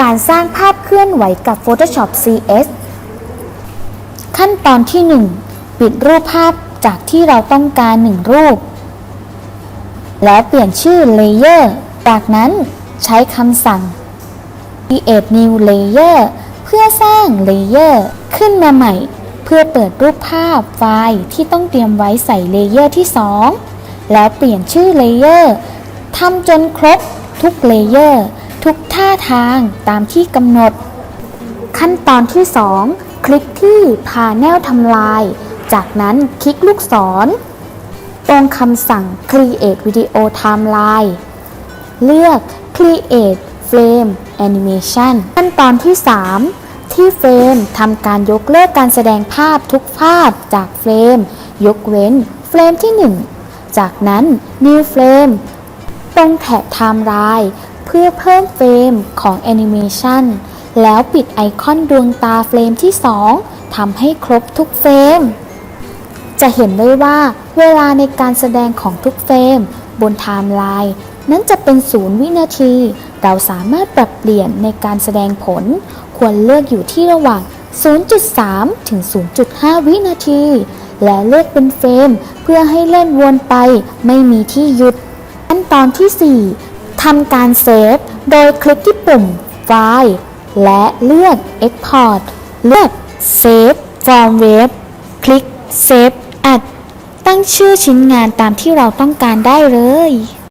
การสร้างภาพเคลื่อนไหวกับ Photoshop CS ขั้นตอนที่ 1 ปิดรูปภาพจากที่เราต้องการ 1 รูป แล้วเปลี่ยนชื่อ Layer จากนั้นใช้คำสั่ง create new layer เพื่อสร้าง layer ขึ้นมาใหม่ เพื่อเปิดรูปภาพไฟล์ที่ต้องเตรียมไว้ใส่ layer ที่ 2 แล้วเปลี่ยนชื่อ layer ทำจนครบทุก layer ทุกท่าทางตามที่กำหนด ขั้นตอนที่ 2 คลิกที่ Panel ทำลาย จากนั้นคลิกลูกศร ตรงคำสั่ง Create Video Timeline เลือก Create Frame Animation ขั้นตอนที่ 3 ที่เฟรมทำการยกเลิกการแสดงภาพทุกภาพจากเฟรม ยกเว้นเฟรมที่ 1 จากนั้น New Frame ตรงแถบ Timeline เพื่อเพิ่มเฟรมของ Animation แล้วปิดไอคอนดวงตาเฟรมที่ 2ทำให้ครบทุกเฟรม จะเห็นได้ว่าเวลาในการแสดงของทุกเฟรม บนไทม์ไลน์นั้นจะเป็นศูนย์วินาที เราสามารถปรับเปลี่ยนในการแสดงผล ควรเลือกอยู่ที่ระหว่าง 0.3 ถึง 0.5 วินาที และเลือกเป็นเฟรม เพื่อให้เล่นวนไปไม่มีที่หยุดขั้นตอนที่ 4 ทำการเซฟ โดยคลิกที่ปุ่มไฟล์และเลือก Export เลือก Save from Web คลิก Save as ตั้งชื่อชิ้นงานตามที่เราต้องการได้เลย